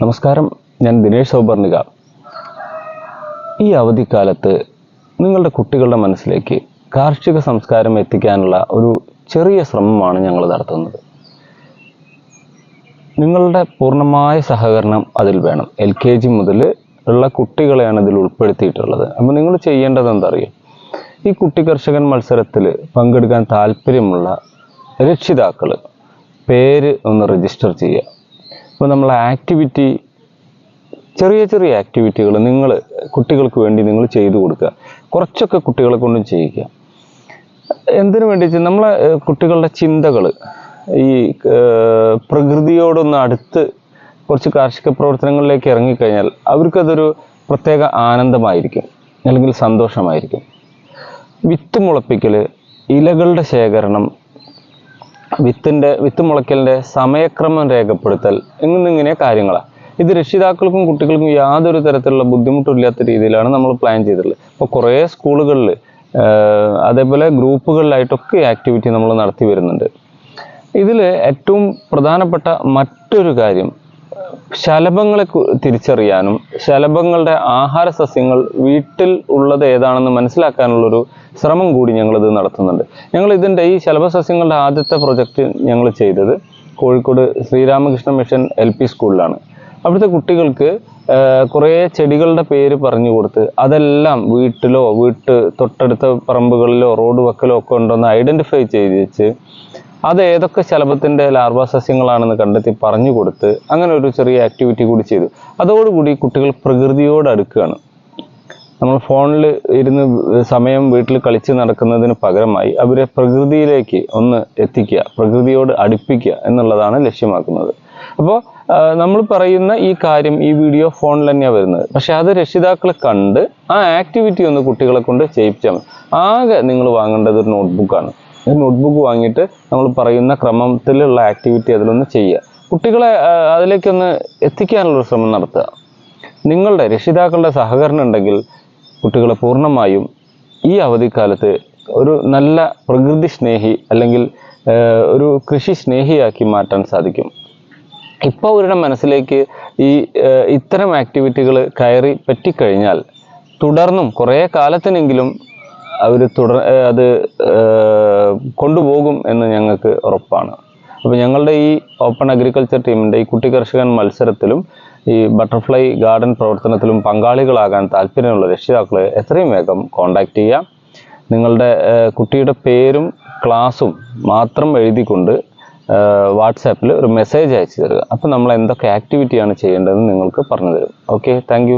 നമസ്കാരം ഞാൻ ദിനേഷ് സൗപർണിക ഈ അവധിക്കാലത്ത് നിങ്ങളുടെ കുട്ടികളുടെ മനസ്സിലേക്ക് കാർഷിക സംസ്കാരം എത്തിക്കാനുള്ള ഒരു ചെറിയ ശ്രമമാണ് ഞങ്ങൾ നടത്തുന്നത്. നിങ്ങളുടെ പൂർണമായ സഹകരണം അതിൽ വേണം. എൽ കെ ജി മുതൽ ഉള്ള കുട്ടികളെയാണ് ഇതിൽ ഉൾപ്പെടുത്തിയിട്ടുള്ളത്. അപ്പോൾ നിങ്ങൾ ചെയ്യേണ്ടത് എന്തറിയാം? ഈ കുട്ടി കർഷകൻ മത്സരത്തിൽ പങ്കെടുക്കാൻ താല്പര്യമുള്ള രക്ഷിതാക്കൾ പേര് ഒന്ന് രജിസ്റ്റർ ചെയ്യുക. അപ്പോൾ നമ്മൾ ആക്ടിവിറ്റി ചെറിയ ചെറിയ ആക്ടിവിറ്റികൾ നിങ്ങൾ കുട്ടികൾക്ക് വേണ്ടി നിങ്ങൾ ചെയ്തു കൊടുക്കുക. കുറച്ചൊക്കെ കുട്ടികളെ കൊണ്ടും ചെയ്യിക്കുക. എന്തിനു വേണ്ടി നമ്മളെ കുട്ടികളുടെ ചിന്തകൾ ഈ പ്രകൃതിയോടൊന്ന് അടുത്ത് കുറച്ച് കാർഷിക പ്രവർത്തനങ്ങളിലേക്ക് ഇറങ്ങിക്കഴിഞ്ഞാൽ അവർക്കതൊരു പ്രത്യേക ആനന്ദമായിരിക്കും. അല്ലെങ്കിൽ സന്തോഷമായിരിക്കും. വിത്ത് മുളപ്പിക്കൽ ഇലകളുടെ ശേഖരണം വിത്തിന്റെ വിത്ത് മുളയ്ക്കലിന്റെ സമയക്രമം രേഖപ്പെടുത്തൽ എന്നിങ്ങനെ കാര്യങ്ങളാണ് ഇത് രക്ഷിതാക്കൾക്കും കുട്ടികൾക്കും യാതൊരു തരത്തിലുള്ള ബുദ്ധിമുട്ടില്ലാത്ത രീതിയിലാണ് നമ്മൾ പ്ലാൻ ചെയ്തിട്ടുള്ളത്. ഇപ്പോൾ കുറേ സ്കൂളുകളിൽ അതേപോലെ ഗ്രൂപ്പുകളിലായിട്ടൊക്കെ ആക്ടിവിറ്റി നമ്മൾ നടത്തി വരുന്നുണ്ട്. ഇതിൽ ഏറ്റവും പ്രധാനപ്പെട്ട മറ്റൊരു കാര്യം ശലഭങ്ങളെ തിരിച്ചറിയാനും ശലഭങ്ങളുടെ ആഹാര സസ്യങ്ങൾ വീട്ടിൽ ഉള്ളത് ഏതാണെന്ന് മനസ്സിലാക്കാനുള്ളൊരു ശ്രമം കൂടി ഞങ്ങളിത് നടത്തുന്നുണ്ട്. ഞങ്ങൾ ഇതിന്റെ ഈ ശലഭ സസ്യങ്ങളുടെ ആദ്യത്തെ പ്രൊജക്റ്റ് ഞങ്ങൾ ചെയ്തത് Kozhikode Sreeramakrishna mission L P സ്കൂളിലാണ്. അവിടുത്തെ കുട്ടികൾക്ക് കുറേ ചെടികളുടെ പേര് പറഞ്ഞു കൊടുത്ത് അതെല്ലാം വീട്ടിലോ വീട്ട് തൊട്ടടുത്ത പറമ്പുകളിലോ റോഡ് വക്കലോ ഒക്കെ ഉണ്ടോന്ന് ഐഡന്റിഫൈ ചെയ്ത് വെച്ച് അത് ഏതൊക്കെ ശലഭത്തിന്റെ ലാർവാ സസ്യങ്ങളാണെന്ന് കണ്ടെത്തി പറഞ്ഞു കൊടുത്ത് അങ്ങനെ ഒരു ചെറിയ ആക്ടിവിറ്റി കൂടി ചെയ്തു. അതോടുകൂടി കുട്ടികൾ പ്രകൃതിയോട് അടുക്കുകയാണ്. നമ്മൾ ഫോണിൽ ഇരുന്ന് സമയം വീട്ടിൽ കളിച്ച് നടക്കുന്നതിന് പകരമായി അവരെ പ്രകൃതിയിലേക്ക് ഒന്ന് എത്തിക്കുക പ്രകൃതിയോട് അടുപ്പിക്കുക എന്നുള്ളതാണ് ലക്ഷ്യമാക്കുന്നത്. അപ്പോൾ നമ്മൾ പറയുന്ന ഈ കാര്യം ഈ വീഡിയോ ഫോണിൽ തന്നെയാണ് വരുന്നത്. പക്ഷെ അത് രക്ഷിതാക്കൾ കണ്ട് ആ ആക്ടിവിറ്റി ഒന്ന് കുട്ടികളെ കൊണ്ട് ചെയ്യിപ്പിച്ചാൽ മതി. ആകെ നിങ്ങൾ വാങ്ങേണ്ടത് ഒരു നോട്ട്ബുക്കാണ് ഒരു നോട്ട്ബുക്ക് വാങ്ങിയിട്ട് നമ്മൾ പറയുന്ന ക്രമത്തിലുള്ള ആക്ടിവിറ്റി അതിലൊന്ന് ചെയ്യുക. കുട്ടികളെ അതിലേക്കൊന്ന് എത്തിക്കാനുള്ള ശ്രമം നടത്തുക. നിങ്ങളുടെ രക്ഷിതാക്കളുടെ സഹകരണം ഉണ്ടെങ്കിൽ കുട്ടികളെ പൂർണമായും ഈ അവധിക്കാലത്ത് ഒരു നല്ല പ്രകൃതി സ്നേഹി അല്ലെങ്കിൽ ഒരു കൃഷി സ്നേഹിയാക്കി മാറ്റാൻ സാധിക്കും. ഇപ്പോൾ അവരുടെ മനസ്സിലേക്ക് ഈ ഇത്തരം ആക്ടിവിറ്റികൾ കയറി പറ്റിക്കഴിഞ്ഞാൽ തുടർന്നും കുറേ കാലത്തിനെങ്കിലും അവർ തുടർ അത് കൊണ്ടുപോകും എന്ന് ഞങ്ങൾക്ക് ഉറപ്പാണ്. അപ്പോൾ ഞങ്ങളുടെ ഈ ഓപ്പൺ അഗ്രികൾച്ചർ ടീമിന്റെ ഈ കുട്ടി കർഷകൻ മത്സരത്തിലും ഈ ബട്ടർഫ്ലൈ ഗാർഡൻ പ്രവർത്തനത്തിലും പങ്കാളികളാകാൻ താല്പര്യമുള്ള രക്ഷിതാക്കളെ എത്രയും വേഗം കോൺടാക്റ്റ് ചെയ്യാം. നിങ്ങളുടെ കുട്ടിയുടെ പേരും ക്ലാസ്സും മാത്രം എഴുതിക്കൊണ്ട് വാട്സാപ്പിൽ ഒരു മെസ്സേജ് അയച്ചു തരിക. അപ്പോൾ നമ്മൾ എന്തൊക്കെ ആക്ടിവിറ്റിയാണ് ചെയ്യേണ്ടതെന്ന് നിങ്ങൾക്ക് പറഞ്ഞു തരും. Okay thank